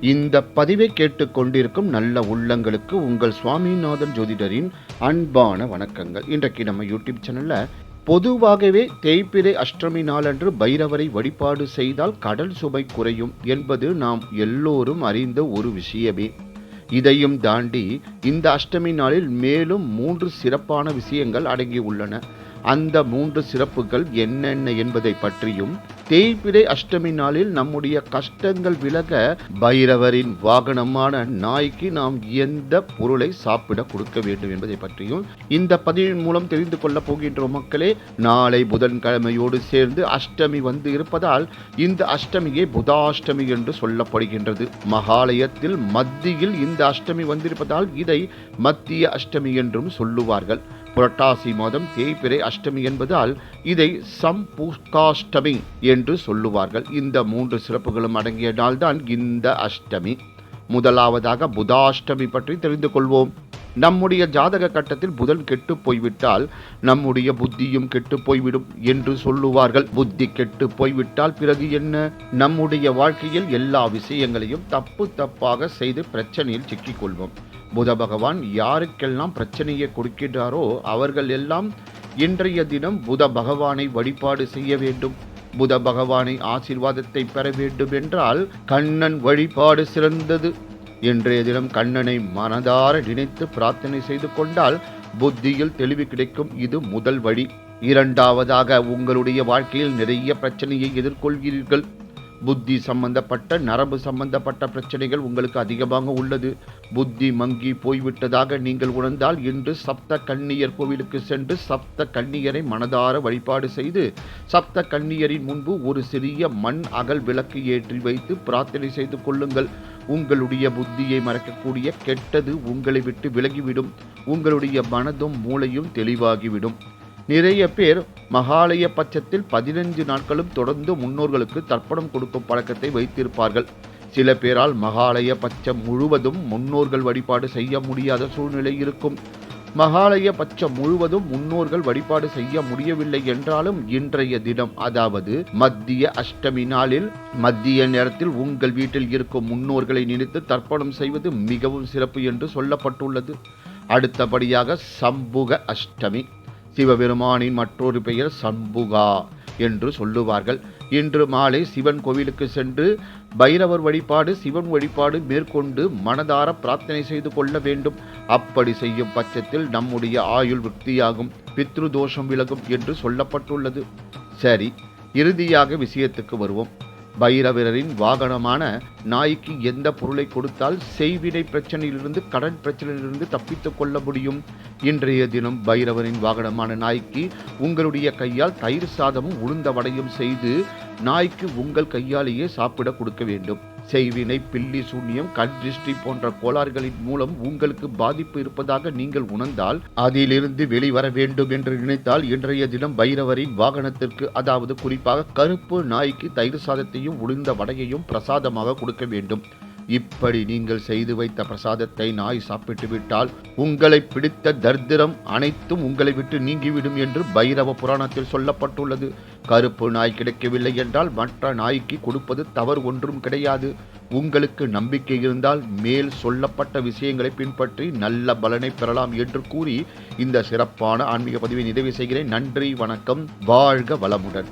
இந்த பதிவை கேட்டுக்கொண்டிருக்கும் நல்ல உள்ளங்களுக்கு உங்கள் சுவாமிநாதன் ஜோதிடரின் அன்பான வணக்கங்கள். இன்றைக்கு நம்ம யூடியூப் சேனல்ல பொதுவாகவே தேய்பிரை அஷ்டமி நாளன்று பைரவரை வழிபாடு செய்தால் கடல் சுமை குறையும் என்பது நாம் எல்லோரும் அறிந்த ஒரு விஷயமே. இதையும் தாண்டி இந்த அஷ்டமி நாளில் மேலும் மூன்று சிறப்பான விஷயங்கள் அடங்கியுள்ளன. அந்த மூன்று சிறப்புகள் என்னென்ன என்பதை பற்றியும் தேய்பிரை அஷ்டமி நாளில் நம்முடைய கஷ்டங்கள் விலக பைரவரின் வாகனமான நாய்க்கு நாம் எந்த பொருளை சாப்பிட கொடுக்க வேண்டும் என்பதை பற்றியும் இந்த பதிவின் மூலம் தெரிந்து கொள்ளப் போகின்ற மக்களே. நாளை புதன்கிழமையோடு சேர்ந்து அஷ்டமி வந்து இருப்பதால் இந்த அஷ்டமியை புதாஷ்டமி என்று சொல்லப்படுகின்றது. மகாலயத்தில் மத்தியில் இந்த அஷ்டமி வந்திருப்பதால் இதை மத்திய அஷ்டமி என்றும் சொல்லுவார்கள். புரட்டாசி மாதம் தேய்பிரை அஷ்டமி என்பதால் இதை சம்பூஷ்காஷ்டமி என்று சொல்லுவார்கள். இந்த மூன்று சிறப்புகளும் அடங்கிய நாள்தான் இந்த அஷ்டமி. முதலாவதாக புதாஷ்டமி பற்றி தெரிந்து கொள்வோம். நம்முடைய ஜாதக கட்டத்தில் புதன் கெட்டு போய்விட்டால் நம்முடைய புத்தியும் கெட்டு போய்விடும் என்று சொல்லுவார்கள். புத்தி கெட்டு போய்விட்டால் பிறகு என்ன? நம்முடைய வாழ்க்கையில் எல்லா விஷயங்களையும் தப்பு தப்பாக செய்து பிரச்சனையில் சிக்கிக்கொள்வோம் புத பகவான் யாருக்கெல்லாம் பிரச்சனையை கொடுக்கின்றாரோ அவர்கள் எல்லாம் இன்றைய தினம் புத பகவானை வழிபாடு செய்ய வேண்டும். புத பகவானை ஆசீர்வாதத்தை பெற வேண்டும் என்றால் கண்ணன் வழிபாடு சிறந்தது. இன்றைய தினம் கண்ணனை மனதார நினைத்து பிரார்த்தனை செய்து கொண்டால் புத்தியில் தெளிவு கிடைக்கும். இது முதல் வழி. இரண்டாவதாக உங்களுடைய வாழ்க்கையில் நிறைய பிரச்சனையை எதிர்கொள்கிறீர்கள் புத்தி சம்பந்தப்பட்ட நரம்பு சம்பந்தப்பட்ட பிரச்சனைகள் உங்களுக்கு அதிகமாக உள்ளது. புத்தி மங்கி போய்விட்டதாக நீங்கள் உணர்ந்தால் இன்று சப்த கன்னியர் கோவிலுக்கு சென்று சப்த கன்னியரை மனதார வழிபாடு செய்து சப்த கன்னியரின் முன்பு ஒரு சிறிய மண் அகல் விளக்கு ஏற்றி வைத்து பிரார்த்தனை செய்து கொள்ளுங்கள். உங்களுடைய புத்தியை மறக்கக்கூடிய கெட்டது உங்களை விட்டு விலகிவிடும். உங்களுடைய மனதும் மூளையும் தெளிவாகிவிடும். நிறைய பேர் மகாலய பட்சத்தில் பதினஞ்சு நாட்களும் தொடர்ந்து முன்னோர்களுக்கு தர்ப்பணம் கொடுக்கும் பழக்கத்தை வைத்திருப்பார்கள். சில பேரால் மகாலய பட்சம் முழுவதும் முன்னோர்கள் வழிபாடு செய்ய முடியாத சூழ்நிலை இருக்கும். மகாலய பட்சம் முழுவதும் முன்னோர்கள் வழிபாடு செய்ய முடியவில்லை என்றாலும் இன்றைய தினம் அதாவது மத்திய அஷ்டமி நாளில் மத்திய நேரத்தில் உங்கள் வீட்டில் இருக்கும் முன்னோர்களை நினைத்து தர்ப்பணம் செய்வது மிகவும் சிறப்பு என்று சொல்லப்பட்டுள்ளது. அடுத்தபடியாக சம்புக அஷ்டமி. சிவபெருமானின் மற்றொரு பெயர் சம்புகா என்று சொல்லுவார்கள். இன்று மாலை சிவன் கோவிலுக்கு சென்று பைரவர் வழிபாடு சிவன் வழிபாடு மேற்கொண்டு மனதார பிரார்த்தனை செய்து கொள்ள வேண்டும். அப்படி செய்யும் பட்சத்தில் நம்முடைய ஆயுள் விருத்தியாகும். பித்ரு தோஷம் விலகும் என்று சொல்லப்பட்டுள்ளது. சரி இறுதியாக விஷயத்துக்கு வருவோம். பைரவரின் வாகனமான நாய்க்கு எந்த பொருளை கொடுத்தால் செய்வினை பிரச்சனையிலிருந்து கடன் பிரச்சனையிலிருந்து தப்பித்துக் கொள்ள முடியும்? இன்றைய தினம் பைரவரின் வாகனமான நாய்க்கு உங்களுடைய கையால் தயிர் சாதமும் உளுந்த வடையும் செய்து நாய்க்கு உங்கள் கையாலேயே சாப்பிட கொடுக்க வேண்டும். செய்வினை பில்லி சூன்யம் கண் திருஷ்டி போன்ற கோளாறுகளின் மூலம் உங்களுக்கு பாதிப்பு இருப்பதாக நீங்கள் உணர்ந்தால் அதிலிருந்து வெளிவர வேண்டும் என்று நினைத்தால் இன்றைய தினம் பைரவரின் வாகனத்திற்கு அதாவது குறிப்பாக கருப்பு நாய்க்கு தயிர் சாதத்தையும் உளுந்த வடையையும் பிரசாதமாக கொடுக்க வேண்டும். இப்படி நீங்கள் செய்து வைத்த பிரசாதத்தை நாய் சாப்பிட்டு விட்டால் உங்களை பிடித்த தர்திரம் அனைத்தும் உங்களை விட்டு நீங்கிவிடும் என்று பைரவ புராணத்தில் சொல்லப்பட்டுள்ளது. கருப்பு நாய் கிடைக்கவில்லை என்றால் மற்ற நாய்க்கு கொடுப்பது தவறு ஒன்றும் கிடையாது. உங்களுக்கு நம்பிக்கை இருந்தால் மேல் சொல்லப்பட்ட விஷயங்களை பின்பற்றி நல்ல பலனை பெறலாம் என்று கூறி இந்த சிறப்பான ஆன்மீக பதிவை நிறைவு செய்கிறேன். நன்றி வணக்கம் வாழ்க வளமுடன்.